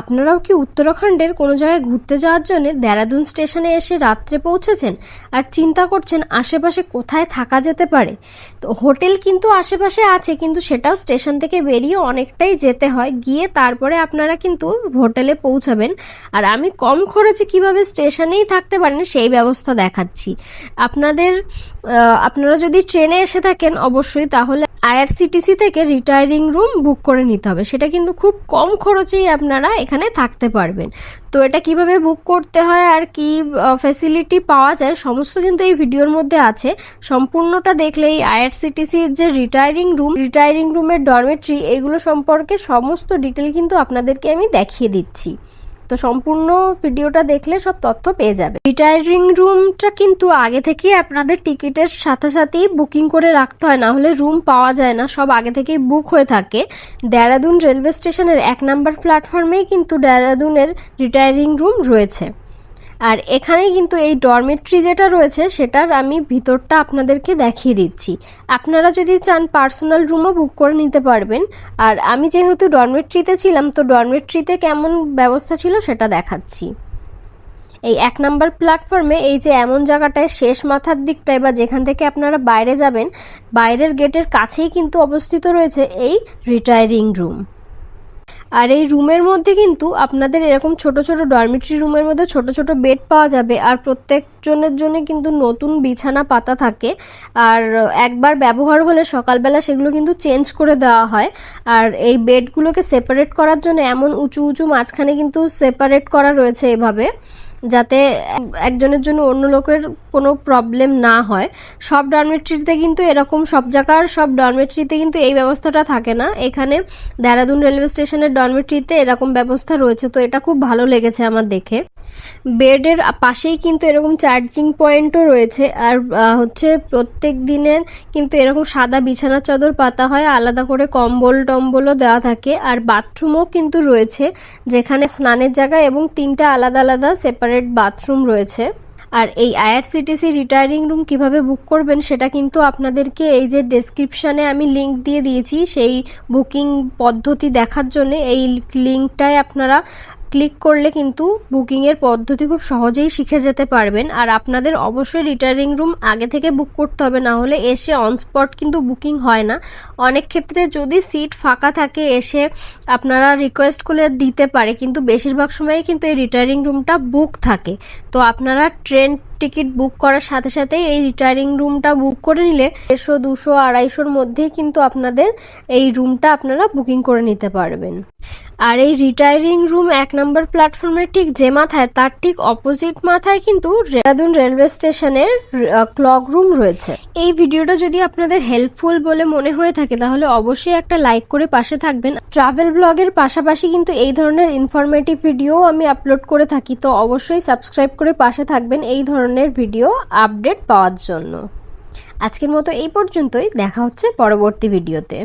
আপনারাও কি উত্তরাখণ্ডের কোনো জায়গায় ঘুরতে যাওয়ার জন্য দেরাদুন স্টেশনে এসে রাত্রে পৌঁছেছেন? আর চিন্তা করছেন আশেপাশে কোথায় থাকা যেতে পারে? তো হোটেল কিন্তু আশেপাশে আছে, কিন্তু সেটাও স্টেশন থেকে বেরিয়ে অনেকটাই যেতে হয়। গিয়ে তারপরে আপনারা কিন্তু হোটেলে পৌঁছাবেন। আর আমি কম খরচে কীভাবে স্টেশনেই থাকতে পারেন সেই ব্যবস্থা দেখাচ্ছি। আপনাদের আপনারা যদি ট্রেনে এসে থাকেন অবশ্যই, তাহলে আইআরসিটিসি থেকে রিটায়ারিং রুম বুক করে নিতে হবে। সেটা কিন্তু খুব কম খরচেই আপনারা এখানে থাকতে পারবেন। তো এটা কীভাবে বুক করতে হয় আর কি ফ্যাসিলিটি পাওয়া যায়, সমস্ত কিন্তু এই ভিডিওর মধ্যে আছে। সম্পূর্ণটা দেখলে এই আইআরসিটিসির যে রিটায়ারিং রুম রিটায়ারিং রুমের ডরমেট্রি এগুলো সম্পর্কে সমস্ত ডিটেল কিন্তু আপনাদেরকে আমি দেখিয়ে দিচ্ছি। তো সম্পূর্ণ ভিডিওটা দেখলে সব তথ্য পেয়ে যাবে। রিটায়ারিং রুমটা কিন্তু আগে থেকেই আপনাদের টিকিটের সাথে সাথেই বুকিং করে রাখতে হয়, না হলে রুম পাওয়া যায় না, সব আগে থেকেই বুক হয়ে থাকে। দেরাদুন রেলওয়ে স্টেশনের এক নাম্বার প্ল্যাটফর্মেই কিন্তু দেরাদুনের রিটায়ারিং রুম রয়েছে। আর এখানে কিন্তু এই ডরমেট্রি যেটা রয়েছে, সেটার আমি ভিতরটা আপনাদেরকে দেখিয়ে দিচ্ছি। আপনারা যদি চান পার্সোনাল রুমও বুক করে নিতে পারবেন। আর আমি যেহেতু ডরমেট্রিতে ছিলাম, তো ডরমেট্রিতে কেমন ব্যবস্থা ছিল সেটা দেখাচ্ছি। এই এক নাম্বার প্ল্যাটফর্মে এই যে এমন জায়গাটায় শেষ মাথার দিকটায় বা যেখান থেকে আপনারা বাইরে যাবেন, বাইরের গেটের কাছেই কিন্তু অবস্থিত রয়েছে এই রিটায়ারিং রুম আর এই রুমের মধ্যে কিন্তু আপনাদের এরকম ছোট ছোট ডরমিটরি রুমের মধ্যে ছোট ছোট বেড পাওয়া যাবে। আর প্রত্যেকজনের জন্য কিন্তু নতুন বিছানা পাতা থাকে। আর একবার ব্যবহার হলে সকালবেলা সেগুলো কিন্তু চেঞ্জ করে দেওয়া হয়। আর এই বেডগুলোকে সেপারেট করার জন্য এমন উঁচু উঁচু মাঝখানে কিন্তু সেপারেট করা রয়েছে এভাবে, যাতে একজনের জন্য অন্য লোকের কোনো প্রবলেম না হয়। সব ডরমেট্রিতে কিন্তু এরকম সব জায়গার সব ডরমেট্রিতে কিন্তু এই ব্যবস্থাটা থাকে না। এখানে দেরাদুন রেলওয়ে স্টেশনের ডরমেট্রিতে এরকম ব্যবস্থা রয়েছে, তো এটা খুব ভালো লেগেছে আমার দেখে। বেডের পাশেই কিন্তু এরকম চার্জিং পয়েন্টও রয়েছে আর হচ্ছে প্রত্যেক দিনের কিন্তু এরকম সাদা বিছানার চাদর পাতা হয়, আলাদা করে কম্বল টম্বলও দেওয়া থাকে আর বাথরুমও কিন্তু রয়েছে যেখানে স্নানের জায়গা এবং তিনটা আলাদা আলাদা সেপারেট বাথরুম রয়েছে। আর এই আইআরসিটিসি রিটায়ারিং রুম কীভাবে বুক করবেন সেটা কিন্তু আপনাদেরকে এই যে ডেসক্রিপশানে আমি লিংক দিয়ে দিয়েছি, সেই বুকিং পদ্ধতি দেখার জন্য এই লিঙ্কটায় আপনারা ক্লিক করলে কিন্তু বুকিংয়ের পদ্ধতি খুব সহজেই শিখে যেতে পারবেন। আর আপনাদের অবশ্যই রিটায়ারিং রুম আগে থেকে বুক করতে হবে, না হলে এসে অন স্পট কিন্তু বুকিং হয় না। অনেক ক্ষেত্রে যদি সিট ফাঁকা থাকে, এসে আপনারা রিকোয়েস্ট করলে দিতে পারে, কিন্তু বেশিরভাগ সময়ই কিন্তু এই রিটায়ারিং রুমটা বুক থাকে। তো আপনারা ট্রেন টিকিট বুক করার সাথে সাথে এই রিটায়ারিং রুমটা বুক করে নিলে দেড়শো, দুশো, আড়াইশোর মধ্যেই কিন্তু আপনাদের এই রুমটা আপনারা বুকিং করে নিতে পারবেন। আর এই রিটায়ারিং রুম এক নম্বর প্ল্যাটফর্মের ঠিক যে মাথায়, তার ঠিক অপোজিট মাথায় কিন্তু দেরাদুন রেলওয়ে স্টেশনের ক্লক রুম রয়েছে। এই ভিডিওটা যদি আপনাদের হেল্পফুল বলে মনে হয়ে থাকে, তাহলে অবশ্যই একটা লাইক করে পাশে থাকবেন। ট্রাভেল ব্লগের পাশাপাশি কিন্তু এই ধরনের ইনফরমেটিভ ভিডিও আমি আপলোড করে থাকি, তো অবশ্যই সাবস্ক্রাইব করে পাশে থাকবেন এই ধরনের ভিডিও আপডেট পাওয়ার জন্য। আজকের মতো এই পর্যন্তই, দেখা হচ্ছে পরবর্তী ভিডিওতে